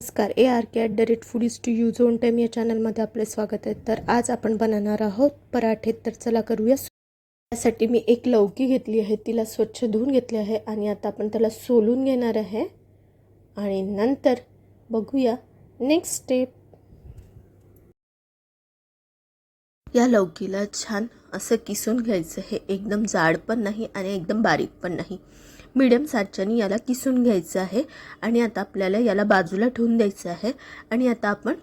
नमस्कार A R K at the rate food is to use own time या चॅनलमध्ये आपले स्वागत आहे. तर आज आपण बनवणार आहोत पराठे. तर चला करूया त्यासाठी मी एक लवकी घेतली आहे तिला स्वच्छ धुवून घेतली आहे आणि आता आपण त्याला सोलून घेणार आहे. आणि नंतर बघूया नेक्स्ट स्टेप या लौकीला छान असं किसून घ्यायचं. हे एकदम जाड पण नाही आणि एकदम बारीक पण नाही. मीडियम साच्याने याला किसून घ्यायचं आहे आणि आता आपल्याला याला बाजूला ठेवून द्यायचं आहे. आणि आता आपण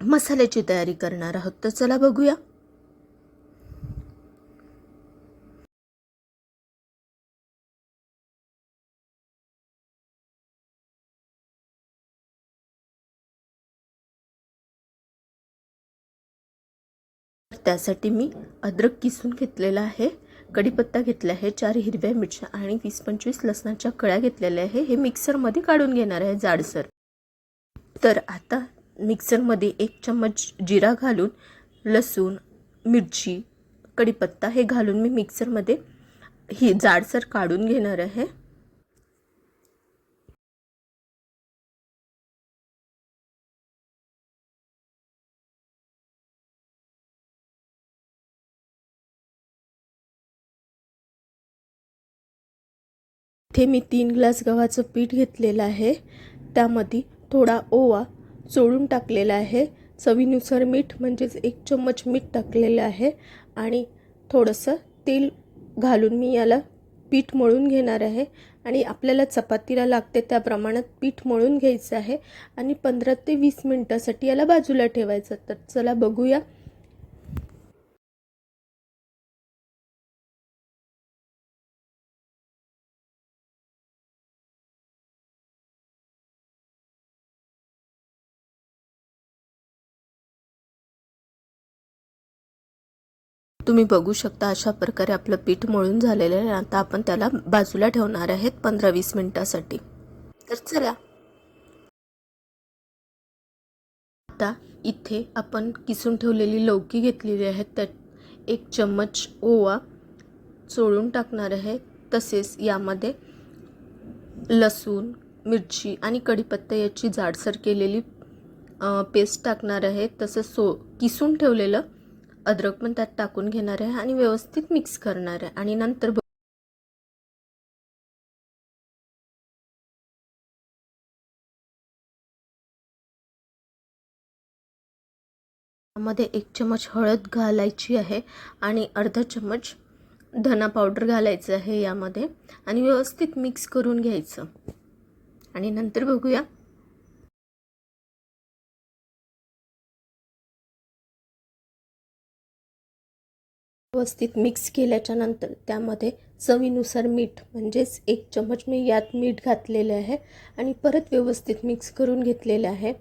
मसाल्याची तयारी करणार आहोत. तर चला बघूया. त्यासाठी मी अद्रक किसून घेतलेला आहे. कढीपत्ता घेतला आहे चार हिरव्या मिरच्या आणि वीस पंचवीस लसणाच्या कळ्या घेतलेल्या आहे. हे मिक्सरमध्ये काढून घेणार आहे जाडसर. तर आता मिक्सरमध्ये एक चम्मच जिरा घालून लसूण मिरची कढीपत्ता हे घालून मी मिक्सरमध्ये ही जाडसर काढून घेणार आहे. इथे मी तीन ग्लास गव्हाचं पीठ घेतलेलं आहे. त्यामध्ये थोडा ओवा चोळून टाकलेला आहे. चवीनुसार मीठ म्हणजेच एक चम्मच मीठ टाकलेलं आहे आणि थोडंसं तेल घालून मी याला पीठ मळून घेणार आहे. आणि आपल्याला चपातीला लागते त्या प्रमाणात पीठ मळून घ्यायचं आहे. आणि पंधरा ते वीस मिनटासाठी याला बाजूला ठेवायचं तर चला बघूया तुम्ही बघू शकता अशा प्रकारे आपलं पीठ मळून झालेलं आहे. आता आपण त्याला बाजूला ठेवणार आहेत पंधरा वीस मिनिटासाठी. तर चला. आता इथे आपण किसून ठेवलेली लौकी घेतलेली आहे. त्यात एक चम्मच ओवा चोळून टाकणार आहे. तसेच यामध्ये लसूण मिरची आणि कढीपत्ता याची जाडसर केलेली पेस्ट टाकणार आहे. तसंच सो किसून ठेवलेलं अद्रक पण त्यात टाकून घेणार आहे आणि व्यवस्थित मिक्स करणार आहे. आणि नंतर मध्ये एक चमच हळद घालायची आहे आणि अर्धा चमच धना पावडर घालायचं आहे यामध्ये. आणि व्यवस्थित मिक्स करून घ्यायचं. आणि नंतर बघूया व्यवस्थित मिक्स केल्याच्यानंतर त्यामध्ये चवीनुसार मीठ म्हणजेच एक चमच मी यात मीठ घातलेले आहे आणि परत व्यवस्थित मिक्स करून घेतलेले आहे.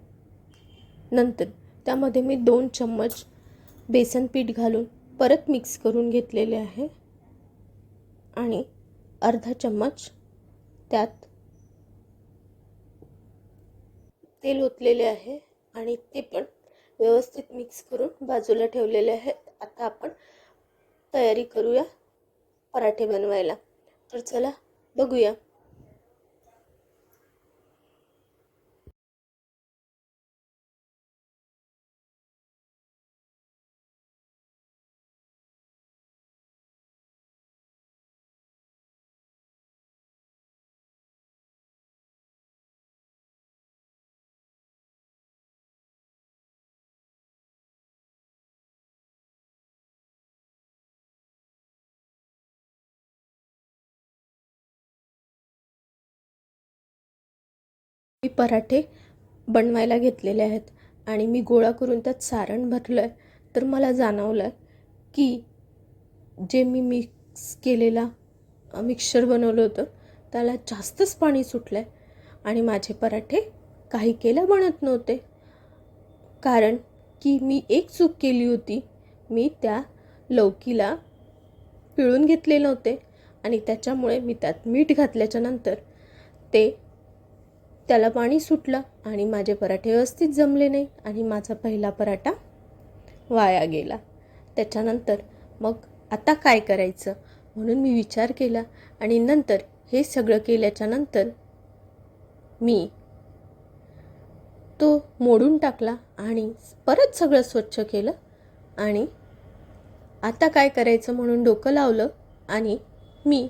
नंतर त्यामध्ये मी दोन चम्मच बेसन पीठ घालून परत मिक्स करून घेतलेले आहे आणि अर्धा चम्मच त्यात तेल ओतलेले आहे आणि ते पण व्यवस्थित मिक्स करून बाजूला ठेवलेले आहे आता आपण तयारी करूया. पराठे बनवायला. तर चला बघूया. मी पराठे बनवायला घेतलेले आहेत आणि मी गोळा करून त्यात सारण भरलं आहे तर मला जाणवलं की जे मी मिक्स केलेला मिक्सर बनवलं होतं त्याला जास्तच पाणी सुटलं आहे आणि माझे पराठे काही केल्या बनत नव्हते. कारण की मी एक चूक केली होती. मी त्या लौकीला पिळून घेतले नव्हते आणि त्याच्यामुळे मी त्यात मीठ घातल्याच्या नंतर ते त्याला पाणी सुटलं आणि माझे पराठे व्यवस्थित जमले नाही आणि माझा पहिला पराठा वाया गेला. त्याच्यानंतर मग आता काय करायचं म्हणून मी विचार केला आणि नंतर हे सगळं केल्याच्यानंतर मी मोडून टाकला आणि परत सगळं स्वच्छ केलं आणि आता काय करायचं म्हणून डोकं लावलं आणि मी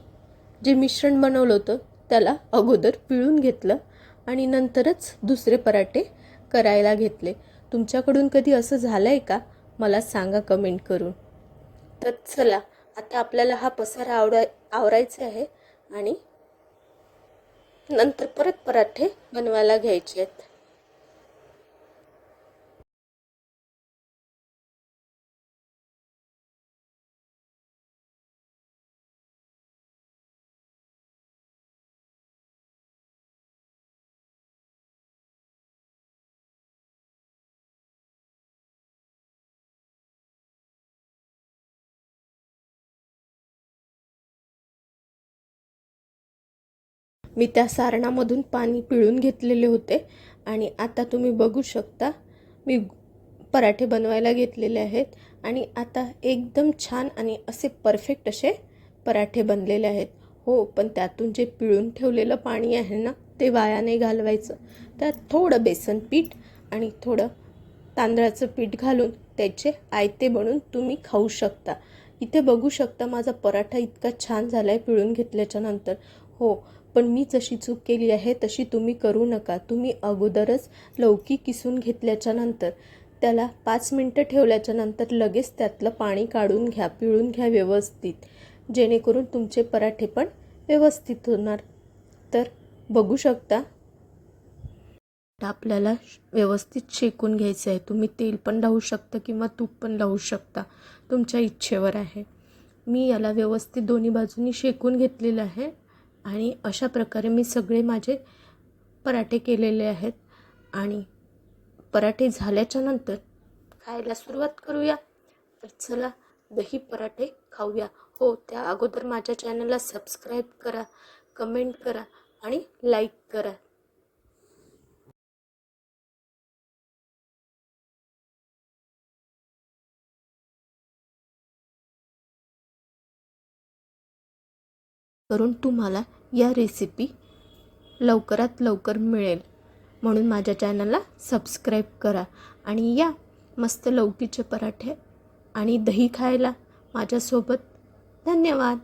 जे मिश्रण बनवलं होतं त्याला अगोदर पिळून घेतलं आणि नंतरच दुसरे पराठे करायला घेतले. तुमच्याकडून कधी असं झालं आहे का? मला सांगा कमेंट करून. तर चला आता आपल्याला हा पसारा आवडाय आवरायचा आहे आणि नंतर परत पराठे बनवायला घ्यायचे आहेत. मी त्या सारणामधून पाणी पिळून घेतलेले होते. आणि आता तुम्ही बघू शकता मी पराठे बनवायला घेतलेले आहेत. आणि आता एकदम छान आणि असे परफेक्ट असे पराठे बनलेले आहेत. हो पण त्यातून जे पिळून ठेवलेलं पाणी आहे ना ते वाया नाही घालवायचं. त्यात थोडं बेसन पीठ आणि थोडं तांदळाचं पीठ घालून त्याचे आयते बनवून तुम्ही खाऊ शकता. इथे बघू शकता माझा पराठा इतका छान झाला आहे पिळून घेतल्याच्या नंतर. हो पण मी जशी चूक केली आहे तशी तुम्ही करू नका. तुम्ही अगोदरच लौकी किसून घेतल्याच्या नंतर त्याला पाच मिनटं ठेवल्याच्या नंतर लगेच त्यातलं पाणी काढून घ्या पिळून घ्या व्यवस्थित. जेणेकरून तुमचे पराठे पण व्यवस्थित होणार. तर बघू शकता. आपल्याला व्यवस्थित शेकून घ्यायचं आहे. तुम्ही तेल पण लावू शकता किंवा तूप पण लावू शकता. तुमच्या इच्छेवर आहे. मी याला व्यवस्थित दोन्ही बाजूनी शेकून घेतलेलं आहे. आणि अशा प्रकारे मी सगळे माझे पराठे केलेले आहेत. आणि पराठे झाल्याच्यानंतर खायला सुरुवात करूया. तर चला दही पराठे खाऊया. हो त्या अगोदर माझ्या चॅनलला सबस्क्राईब करा कमेंट करा आणि लाईक करा. करून तुम्हाला या रेसिपी लवकरात लवकर मिळेल. म्हणून माझ्या चॅनलला सबस्क्राईब करा आणि या मस्त लौकीचे पराठे आणि दही खायला माझ्यासोबत. धन्यवाद.